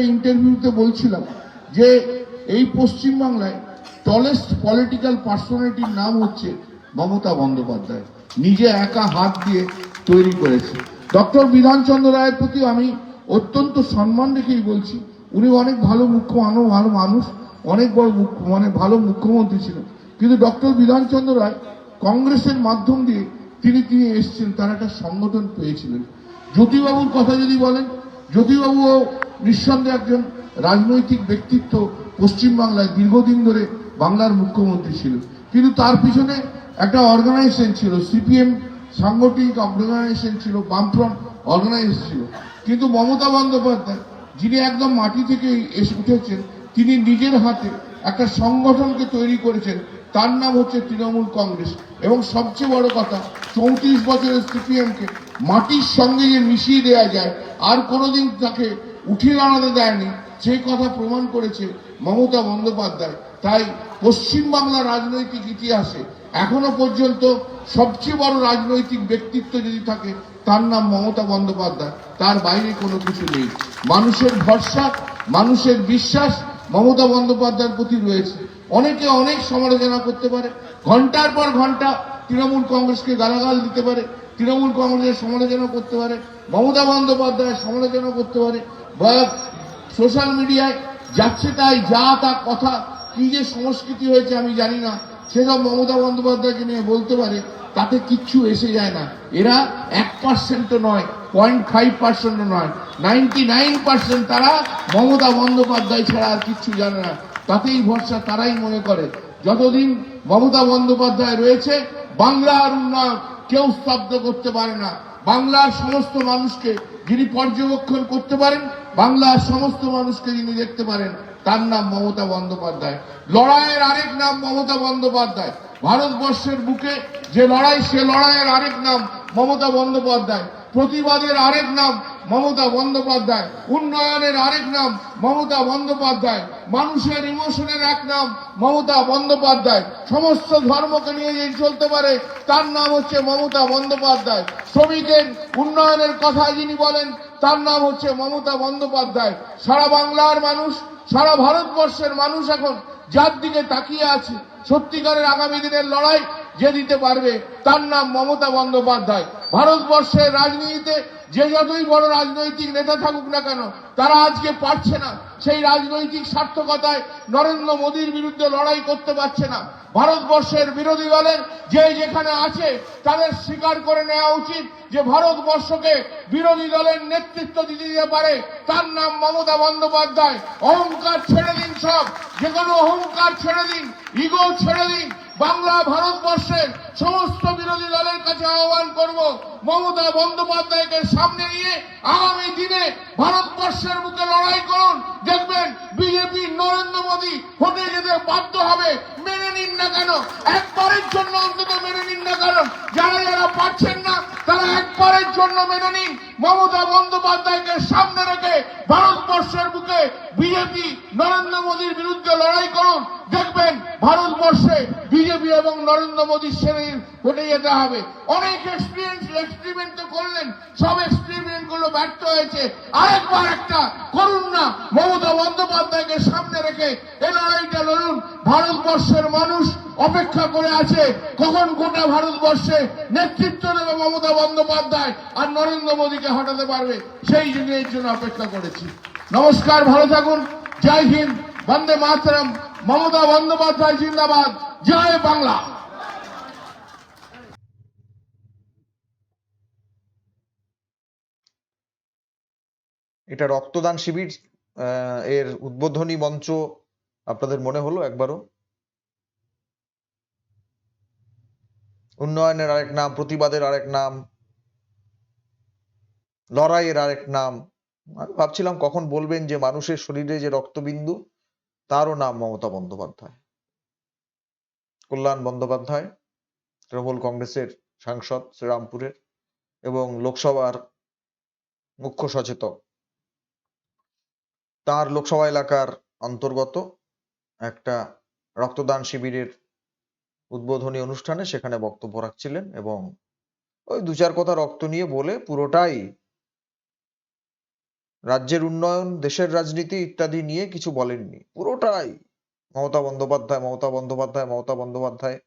ইন্টারভিউতে বলছিলাম যে এই পশ্চিমবাংলায় টলেস্ট পলিটিক্যাল পার্সোনালিটির নাম হচ্ছে মমতা বন্দ্যোপাধ্যায়। নিজে একা হাত দিয়ে তৈরি করেছে। ডক্টর বিধানচন্দ্র রায়ের প্রতি আমি অত্যন্ত সম্মান রেখেই বলছি, উনি অনেক ভালো মুখ্য মানুষ ভালো মানুষ, অনেক বড় মুখ্য মানে ভালো মুখ্যমন্ত্রী ছিলেন। কিন্তু ডক্টর বিধানচন্দ্র রায় কংগ্রেসের মাধ্যম দিয়ে তিনি তিনি এসেছেন তার একটা সংগঠন পেয়েছিলেন। জ্যোতিবাবুর কথা যদি বলেন জ্যোতিবাবুও নিঃসন্দেহে একজন রাজনৈতিক ব্যক্তিত্ব পশ্চিমবাংলায় দীর্ঘদিন ধরে বাংলার মুখ্যমন্ত্রী ছিল। কিন্তু তার পিছনে একটা অর্গানাইজেশন ছিল, সিপিএম সাংগঠনিক অর্গানাইজেশন ছিল, বামফ্রন্ট অর্গানাইজেশন ছিল। কিন্তু মমতা বন্দ্যোপাধ্যায়, যিনি একদম মাটি থেকে এসে উঠেছেন, তিনি নিজের হাতে একটা সংগঠনকে তৈরি করেছেন, তার নাম হচ্ছে তৃণমূল কংগ্রেস। এবং সবচেয়ে বড় কথা, চৌত্রিশ বছরের সিপিএমকে মাটির সঙ্গে যে মিশিয়ে দেওয়া যায় আর কোনোদিন তাকে উঠিয়ে দাঁড়াতে দেয়নি। সেই কথা প্রমাণ করেছে মমতা বন্দ্যোপাধ্যায়, তাই পশ্চিমবাংলার রাজনৈতিক ইতিহাসে এখনও পর্যন্ত সবচেয়ে বড় রাজনৈতিক ব্যক্তিত্ব যদি থাকে, তার নাম মমতা বন্দ্যোপাধ্যায়। তার বাইরে কোনো কিছু নেই। মানুষের ভরসা, মানুষের বিশ্বাস মমতা বন্দ্যোপাধ্যায়ের প্রতি রয়েছে। অনেকে অনেক সমালোচনা করতে পারে, ঘণ্টার পর ঘণ্টা তৃণমূল কংগ্রেসকে গালাগাল দিতে পারে তৃণমূল কংগ্রেসের সমালোচনা করতে পারে, মমতা বন্দ্যোপাধ্যায়ের সমালোচনা করতে পারে বা সোশ্যাল মিডিয়ায় যাচ্ছে তাই যা তা কথা, কি যে সংস্কৃতি হয়েছে আমি জানি না, সেসব মমতা বন্দ্যোপাধ্যায়কে নিয়ে বলতে পারে, তাতে কিচ্ছু এসে যায় না। এরা এক পার্সেন্টও নয় পয়েন্ট ফাইভ পার্সেন্টও নয় নাইনটি নাইন পার্সেন্ট তারা মমতা বন্দ্যোপাধ্যায় ছাড়া আর কিচ্ছু জানে না। তাতেই ভরসা তারাই মনে করে। যতদিন মমতা বন্দ্যোপাধ্যায় রয়েছে বাংলার উন্নয়ন কেউ স্তব্ধ করতে পারে না। বাংলার সমস্ত মানুষকে যিনি পর্যবেক্ষণ করতে পারেন, বাংলার সমস্ত মানুষকে যিনি দেখতে পারেন, তার নাম মমতা বন্দ্যোপাধ্যায়। লড়াইয়ের আরেক নাম মমতা বন্দ্যোপাধ্যায়। ভারতবর্ষের বুকে যে লড়াই, সে লড়াইয়ের আরেক নাম মমতা বন্দ্যোপাধ্যায়। প্রতিবাদের আরেক নাম মমতা বন্দ্যোপাধ্যায়। উন্নয়নের আরেক নাম মমতা বন্দ্যোপাধ্যায়। মানুষের ইমোশনের এক নাম মমতা বন্দ্যোপাধ্যায়। সমস্ত ধর্মকে নিয়ে যে চলতে পারে, তার নাম হচ্ছে মমতা বন্দ্যোপাধ্যায়। শ্রমিকের উন্নয়নের কথা যিনি বলেন, তার নাম হচ্ছে মমতা বন্দ্যোপাধ্যায়। সারা বাংলার মানুষ, সারা ভারতবর্ষের মানুষ এখন যার দিকে তাকিয়ে আছে। সত্যিকারের আগামী দিনের লড়াই যে দিতে পারবে তার নাম মমতা বন্দ্যোপাধ্যায়। ভারতবর্ষের রাজনীতিতে যে যতই বড় রাজনৈতিক নেতা থাকুক না কেন, তারা আজকে পারছে না। সেই রাজনৈতিক সার্থকতায় নরেন্দ্র মোদীর বিরুদ্ধে লড়াই করতে পারছে না। ভারতবর্ষের বিরোধী দলের যে যেখানে আছে, তাদের স্বীকার করে নেওয়া উচিত যে ভারতবর্ষকে বিরোধী দলের নেতৃত্ব দিতে দিতে পারে। তার নাম মমতা বন্দ্যোপাধ্যায়। অহংকার ছেড়ে দিন সব। যে কোনো অহংকার ছেড়ে দিন, ইগো ছেড়ে দিন। বাংলা ভারতবর্ষের সমস্ত বিরোধী দলের কাছে আহ্বান করব। মমতা বন্দ্যোপাধ্যায়কে সামনে নিয়ে আগামী দিনে ভারতবর্ষের মুখে লড়াই করুন। দেখবেন বিজেপি নরেন্দ্র মোদী হতে যেতে বাধ্য হবে। মেনে নিন না কেন? একবারের জন্য অন্তত মেনে নিন না কেন? যারা যারা পারছেন না, তারা একবারের জন্য মেনে নিন। মমতা বন্দ্যোপাধ্যায়কে সামনে রেখে ভারতবর্ষের বুকে বিজেপি নরেন্দ্র মোদীর বিরুদ্ধে লড়াই করুন। দেখবেন ভারতবর্ষে বিজেপি এবং নরেন্দ্র মোদীর শ্রেণির হতে যেতে হবে। অনেক এক্সপিরিয়েন্স এক্সপেরিমেন্ট তো করলেন, সব এক্সপেরিমেন্টগুলো ব্যর্থ হয়েছে। আরেকবার একটা করুন না, মমতা বন্দ্যোপাধ্যায়কে সামনে রেখে এ লড়াইটা লড়ুন। ভারতবর্ষের মানুষ অপেক্ষা করে আছে, কখন গোটা ভারতবর্ষে নেতৃত্ব দেবে মমতা বন্দ্যোপাধ্যায় আর নরেন্দ্র মোদীকে হটাতে পারবে? সেই দিনের জন্য অপেক্ষা করেছি। নমস্কার, ভালো থাকুন। জয় হিন্দ, বন্দে মাতরম। মমতা বন্দ্যোপাধ্যায় জিন্দাবাদ। জয় বাংলা। এটা রক্তদান শিবির এর উদ্বোধনী মঞ্চ আপনাদের মনে হলো একবারও? উন্নয়নের আরেক নাম, প্রতিবাদের আরেক নাম, লড়াইয়ের আরেক নাম। আমি ভাবছিলাম কখন বলবেন যে মানুষের শরীরে যে রক্তবিন্দু, তারও নাম মমতা বন্দ্যোপাধ্যায়। কল্যাণ বন্দ্যোপাধ্যায়, তৃণমূল কংগ্রেসের সাংসদ শ্রীরামপুরের এবং লোকসভার মুখ্য সচেতক। তার লোকসভা এলাকার অন্তর্গত একটা রক্তদান শিবিরের উদ্বোধনী অনুষ্ঠানে সেখানে বক্তব্য রাখছিলেন এবং ওই দু চার কথা রক্ত নিয়ে বলে পুরোটাই রাজ্যের উন্নয়ন, দেশের রাজনীতি ইত্যাদি নিয়ে কিছু বলেননি। পুরোটাই মমতা বন্দ্যোপাধ্যায় মমতা বন্দ্যোপাধ্যায় মমতা বন্দ্যোপাধ্যায়।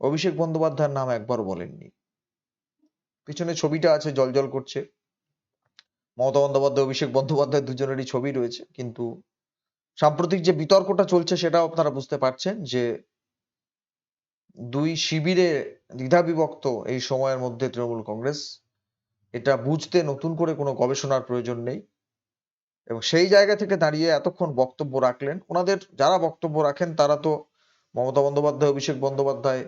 অভিষেক বন্দ্যোপাধ্যায়ের নাম একবার বলেননি। পিছনে ছবিটা আছে, জলজল করছে। মমতা বন্দ্যোপাধ্যায়, অভিষেক বন্দ্যোপাধ্যায় দুজনেরই ছবি রয়েছে। কিন্তু সাম্প্রতিক যে বিতর্কটা চলছে সেটাও আপনারা বুঝতে পারছেন যে দুই শিবিরে দ্বিধাবিভক্ত এই সময়ের মধ্যে তৃণমূল কংগ্রেস। এটা বুঝতে নতুন করে কোনো গবেষণার প্রয়োজন নেই। এবং সেই জায়গা থেকে দাঁড়িয়ে এতক্ষণ বক্তব্য রাখলেন, ওনাদের যারা বক্তব্য রাখেন তারা তো মমতা বন্দ্যোপাধ্যায়, অভিষেক বন্দ্যোপাধ্যায়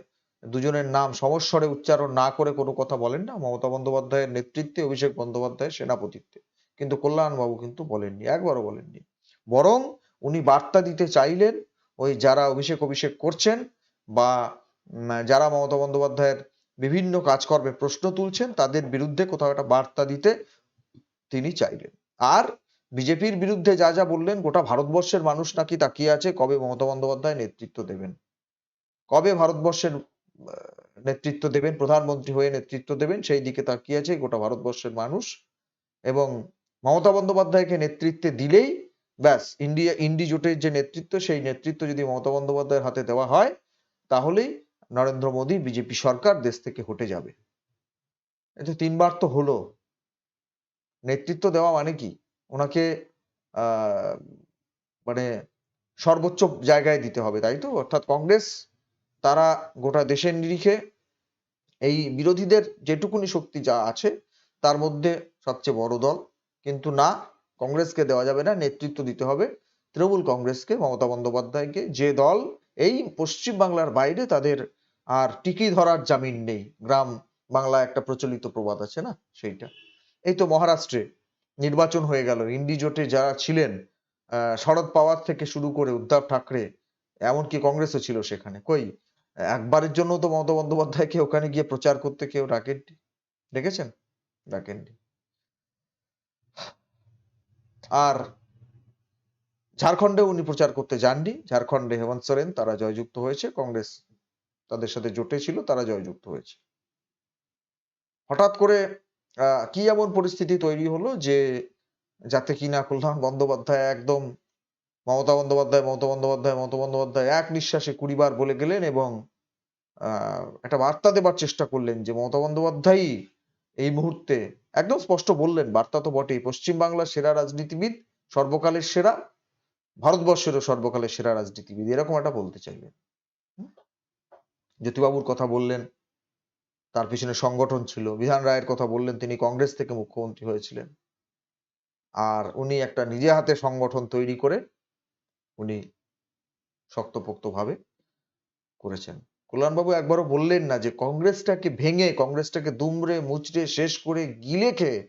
দুজনের নাম সমস্বরে উচ্চারণ না করে কোনো কথা বলেন না। মমতা বন্দ্যোপাধ্যায়ের নেতৃত্বে অভিষেক বন্দ্যোপাধ্যায়ের সেনাপতিত্বে। কিন্তু কল্যাণবাবু কিন্তু বলেননি, একবারও বলেননি। বরং উনি বার্তা দিতে চাইলেন ওই যারা অভিষেক অভিষেক করছেন বা যারা মমতা বন্দ্যোপাধ্যায়ের বিভিন্ন কাজকর্মে প্রশ্ন তুলছেন, তাদের বিরুদ্ধে কোথাও একটা বার্তা দিতে তিনি চাইলেন। আর বিজেপির বিরুদ্ধে যা যা বললেন, গোটা ভারতবর্ষের মানুষ নাকি তাকিয়ে আছে কবে মমতা বন্দ্যোপাধ্যায় নেতৃত্ব দেবেন। কবে ভারতবর্ষের নেতৃত্ব দেবেন, প্রধানমন্ত্রী হয়ে নেতৃত্ব দেবেন, সেই দিকে তাকিয়ে আছে গোটা ভারতবর্ষের মানুষ। এবং মমতা বন্দ্যোপাধ্যায়কে নেতৃত্বে দিলেই ব্যাস, ইন্ডিয়া, ইন্ডি জোটের যে নেতৃত্ব, সেই নেতৃত্ব যদি মমতা বন্দ্যোপাধ্যায়ের হাতে দেওয়া হয়, তাহলেই নরেন্দ্র মোদী বিজেপি সরকার দেশ থেকে হটে যাবে। এটা তিনবার তো হলো। নেতৃত্ব দেওয়া মানে কি? ওনাকে মানে সর্বোচ্চ জায়গায় দিতে হবে, তাই তো? অর্থাৎ কংগ্রেস তারা গোটা দেশের নিরিখে এই বিরোধীদের যেটুকুনি শক্তি যা আছে, তার মধ্যে সবচেয়ে বড় দল। কিন্তু না, কংগ্রেসকে দেওয়া যাবে না, নেতৃত্ব দিতে হবে। তৃণমূল কংগ্রেসকে, মমতা বন্দ্যোপাধ্যায়কে। যে দল এই পশ্চিম বাংলার বাইরে তাদের আর টিকি ধরার জামিন নেই। গ্রাম বাংলা একটা প্রচলিত প্রবাদ আছে না, সেইটা। এই তো মহারাষ্ট্রে নির্বাচন হয়ে গেল। ইন্ডি জোটে যারা ছিলেন শরদ পাওয়ার থেকে শুরু করে উদ্ধব ঠাকরে, এমনকি কংগ্রেসও ছিল সেখানে। কই? একবারের জন্য তো মমতা বন্দ্যোপাধ্যায়কে ওখানে গিয়ে প্রচার করতে কেউ ডাকেননি। দেখেছেন? ডাকেননি। আর ঝাড়খণ্ডে উনি প্রচার করতে যাননি। ঝাড়খণ্ডে হেমন্ত সোরেন, তারা জয়যুক্ত হয়েছে। কংগ্রেস তাদের সাথে জোটে ছিল, তারা জয়যুক্ত হয়েছে। হঠাৎ করে কি এমন পরিস্থিতি তৈরি হলো যে যাতে কিনা কল্যাণ বন্দ্যোপাধ্যায় একদম মমতা বন্দ্যোপাধ্যায় মমতা বন্দ্যোপাধ্যায় মমতা বন্দ্যোপাধ্যায় এক নিঃশ্বাসে কুড়ি বার বলে গেলেন এবং একটা বার্তা দেবার চেষ্টা করলেন যে মমতা বন্দ্যোপাধ্যায়ই এই মুহূর্তে একদম স্পষ্ট বললেন, বার্তা তো বটেই পশ্চিম বাংলার সেরা রাজনীতিবিদ সর্বকালের সেরা, ভারতবর্ষেরও সর্বকালের সেরা রাজনীতিবিদ, এরকম একটা বলতে চাইলেন? জ্যোতিবাবুর কথা বললেন, তার পিছনে সংগঠন ছিল, বিধান রায়ের কথা বললেন, তিনি কংগ্রেস থেকে মুখ্যমন্ত্রী হয়েছিলেন আর উনি একটা নিজে হাতে সংগঠন তৈরি করে উনি শক্তপোক্ত ভাবে করেছেন। কল্যাণবাবু একবারও বললেন না যে কংগ্রেসটাকে ভেঙে, কংগ্রেসটাকে দুমড়ে, মুচড়ে, শেষ করে গিলে খেয়ে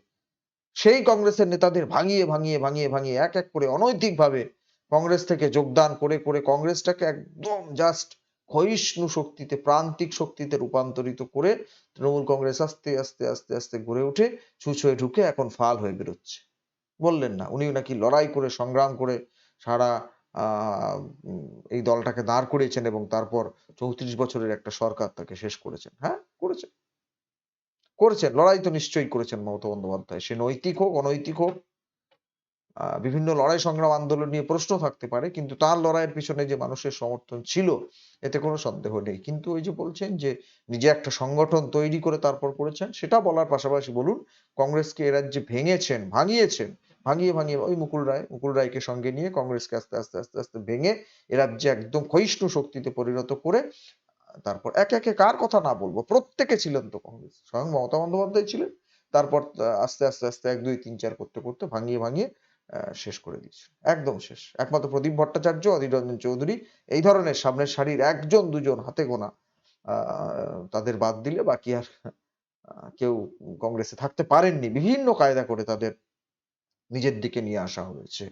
সেই কংগ্রেসের নেতাদের ভাঙিয়ে ভাঙিয়ে ভাঙিয়ে ভাঙিয়ে এক এক করে অনৈতিকভাবে কংগ্রেস থেকে যোগদান করে করে কংগ্রেসটাকে একদম জাস্ট ক্ষয়িষ্ণু শক্তিতে, প্রান্তিক শক্তিতে রূপান্তরিত করে তৃণমূল কংগ্রেস আস্তে আস্তে আস্তে আস্তে গড়ে উঠে ছুঁচয়ে ঢুকে এখন ফাল হয়ে বেরোচ্ছে। বললেন না উনি নাকি লড়াই করে, সংগ্রাম করে সারা এই দলটাকে দাঁড় করিয়েছেন এবং তারপর চৌত্রিশ বছরের একটা সরকার তাকে শেষ করেছেন। হ্যাঁ করেছেন। করেছেন, লড়াই তো নিশ্চয়ই করেছেন মমতা বন্দ্যোপাধ্যায়। সে নৈতিক হোক, অনৈতিক হোক বিভিন্ন লড়াই সংগ্রাম আন্দোলন নিয়ে প্রশ্ন থাকতে পারে, কিন্তু তার লড়াইয়ের পিছনে যে মানুষের সমর্থন ছিল, এতে কোনো সন্দেহ নেই। কিন্তু ওই যে বলছেন যে নিজে একটা সংগঠন তৈরি করে তারপর করেছেন, সেটা বলার পাশাপাশি বলুন, কংগ্রেসকে এ রাজ্যে ভেঙেছেন, ভাঙিয়েছেন ভাঙিয়ে ভাঙিয়ে ওই মুকুল রায়, মুকুল রায়কে সঙ্গে নিয়ে কংগ্রেসকে আস্তে আস্তে আস্তে আস্তে ভেঙে এ রাজ্যে একদম ক্ষয়িষ্ণু শক্তিতে পরিণত করে, তারপর একে একে কার কথা না বলব, প্রত্যেকে ছিলেন তো কংগ্রেস, স্বয়ং মমতা বন্দ্যোপাধ্যায় ছিলেন, তারপর আস্তে আস্তে আস্তে এক, দুই, তিন, চার করতে করতে ভাঙিয়ে ভাঙিয়ে শেষ করে দিয়েছে একদম শেষ। একমাত্র প্রদীপ ভট্টাচার্য অধীর রঞ্জন চৌধুরী, এই ধরনের সামনের সারির একজন, দুজন হাতে গোনা তাদের বাদ দিলে বাকি আর কেউ কংগ্রেসে থাকতে পারেননি, বিভিন্ন কায়দা করে তাদের নিজের দিকে নিয়ে আসা হয়েছে।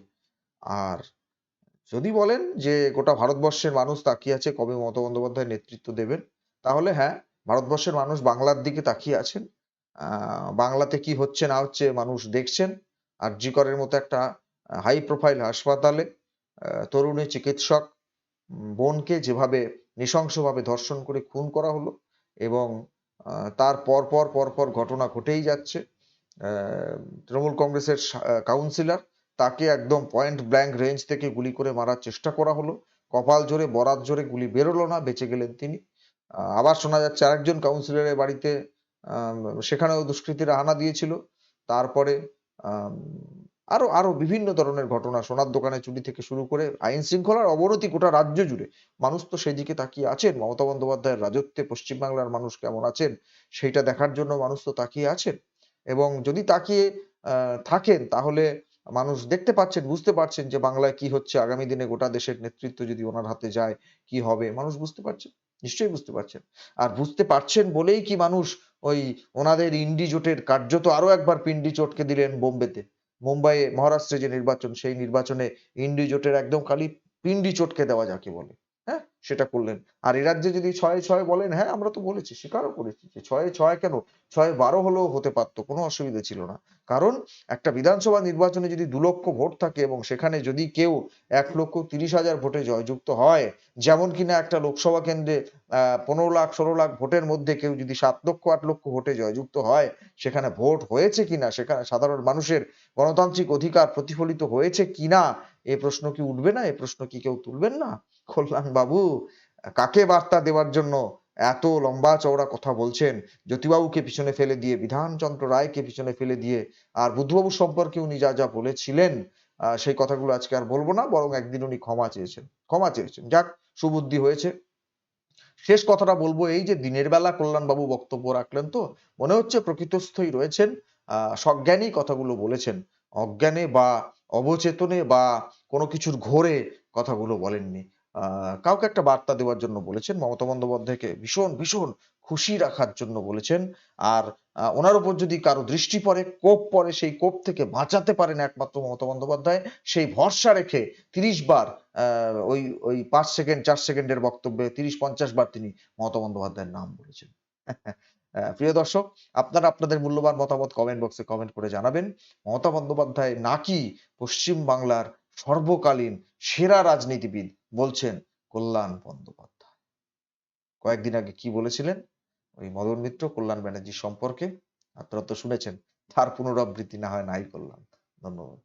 আর যদি বলেন যে গোটা ভারতবর্ষের মানুষ তাকিয়ে আছে কবে মমতা বন্দ্যোপাধ্যায় নেতৃত্ব দেবেন, তাহলে হ্যাঁ ভারতবর্ষের মানুষ বাংলার দিকে তাকিয়ে আছেন। বাংলাতে কি হচ্ছে না হচ্ছে মানুষ দেখছেন। আর জি করের মতো একটা হাই প্রোফাইল হাসপাতালে তরুণী চিকিৎসক বোনকে যেভাবে নৃশংসভাবে ধর্ষণ করে খুন করা হলো এবং তার পর পর পর পর ঘটনা ঘটেই যাচ্ছে। তৃণমূল কংগ্রেসের কাউন্সিলর তাকে একদম পয়েন্ট ব্ল্যাঙ্ক রেঞ্জ থেকে গুলি করে মারার চেষ্টা করা হলো। কপাল জোরে, বরাত জোরে গুলি বেরোলো না, বেঁচে গেলেন তিনি। আবার শোনা যাচ্ছে আরেকজন কাউন্সিলরের বাড়িতে সেখানেও দুষ্কৃতীরা হানা দিয়েছিল। তারপরে আরও আরও বিভিন্ন ধরনের ঘটনা সোনার দোকানে চুরি থেকে শুরু করে আইন শৃঙ্খলার অবনতি গোটা রাজ্য জুড়ে। মানুষ তো সেদিকে তাকিয়ে আছেন। মমতা বন্দ্যোপাধ্যায়ের রাজত্বে পশ্চিমবাংলার মানুষ কেমন আছেন, সেইটা দেখার জন্য মানুষ তো তাকিয়ে আছেন। এবং যদি তাকিয়ে থাকেন, তাহলে মানুষ দেখতে পাচ্ছেন, বুঝতে পারছেন যে বাংলায় কি হচ্ছে। আগামী দিনে গোটা দেশের নেতৃত্ব যদি ওনার হাতে যায়, কি হবে? মানুষ বুঝতে পারছেন নিশ্চয়ই বুঝতে পারছেন। আর বুঝতে পারছেন বলেই কি মানুষ ওই ওনাদের ইন্ডি জোটের কার্যত আরও একবার পিন্ডি চটকে দিলেন বোম্বেতে। মুম্বাইয়ে মহারাষ্ট্রে যে নির্বাচন, সেই নির্বাচনে ইন্ডি জোটের একদম খালি পিন্ডি চটকে দেওয়া যাকে বলে। হ্যাঁ? সেটা করলেন। আর এ রাজ্যে যদি ছয় ছয় বলেন হ্যাঁ আমরা তো বলেছি, স্বীকারও করেছি যে ছয়ে ছয় কেন? ছয় বারো হলেও হতে পারতো, কোনো অসুবিধা ছিল না। কারণ একটা বিধানসভা নির্বাচনে যদি দু লক্ষ ভোট থাকে এবং সেখানে যদি কেউ এক লক্ষ তিরিশ হাজার ভোটে জয়যুক্ত হয়, যেমন কিনা একটা লোকসভা কেন্দ্রে পনেরো লাখ, ষোলো লাখ ভোটের মধ্যে কেউ যদি সাত লক্ষ, আট লক্ষ ভোটে জয়যুক্ত হয়, সেখানে ভোট হয়েছে কিনা, সেখানে সাধারণ মানুষের গণতান্ত্রিক অধিকার প্রতিফলিত হয়েছে কিনা, এ প্রশ্ন কি উঠবে না? এ প্রশ্ন কি কেউ তুলবেন না? কল্যাণ বাবু, কাকে বার্তা দেওয়ার জন্য এত লম্বা চওড়া কথা বলছেন? জ্যোতিবাবুকে পিছনে ফেলে দিয়ে, বিধানচন্দ্র রায়কে পিছনে ফেলে দিয়ে আর বুদ্ধবাবু সম্পর্কে উনি যা যা বলেছিলেন সেই কথাগুলো আজকে আর বলব না, বরং একদিন উনি ক্ষমা চেয়েছেন ক্ষমা চেয়েছেন। যাক, সুবুদ্ধি হয়েছে। শেষ কথাটা বলব এই যে, দিনের বেলা কল্যাণবাবু বক্তব্য রাখলেন তো, মনে হচ্ছে প্রকৃতস্থই রয়েছেন সজ্ঞানী কথাগুলো বলেছেন। অজ্ঞানে বা অবচেতনে বা কোনো কিছুর ঘোরে কথাগুলো বলেননি। কাউকে একটা বার্তা দেওয়ার জন্য বলেছেন, মমতা বন্দ্যোপাধ্যায়কে ভীষণ ভীষণ খুশি রাখার জন্য বলেছেন। আর ওনার উপর যদি কারও দৃষ্টি পড়ে, কোপ পড়ে, সেই কোপ থেকে বাঁচাতে পারেন একমাত্র মমতা বন্দ্যোপাধ্যায়। সেই ভরসা রেখে তিরিশ বার ওই ওই পাঁচ সেকেন্ড, চার সেকেন্ডের বক্তব্যে তিরিশ, পঞ্চাশ বার তিনি মমতা বন্দ্যোপাধ্যায়ের নাম বলেছেন। প্রিয় দর্শক, আপনারা আপনাদের মূল্যবান মতামত কমেন্ট বক্সে কমেন্ট করে জানাবেন। মমতা বন্দ্যোপাধ্যায় নাকি পশ্চিম বাংলার সর্বকালীন সেরা রাজনীতিবিদ বলছেন কল্যাণ বন্দ্যোপাধ্যায়। কয়েকদিন আগে কি বলেছিলেন? ওই মদন মিত্র, কল্যাণ ব্যানার্জি সম্পর্কে? আপনারা তো শুনেছেন, তার পুনরাবৃত্তি না হয় নাই করলাম ধন্যবাদ।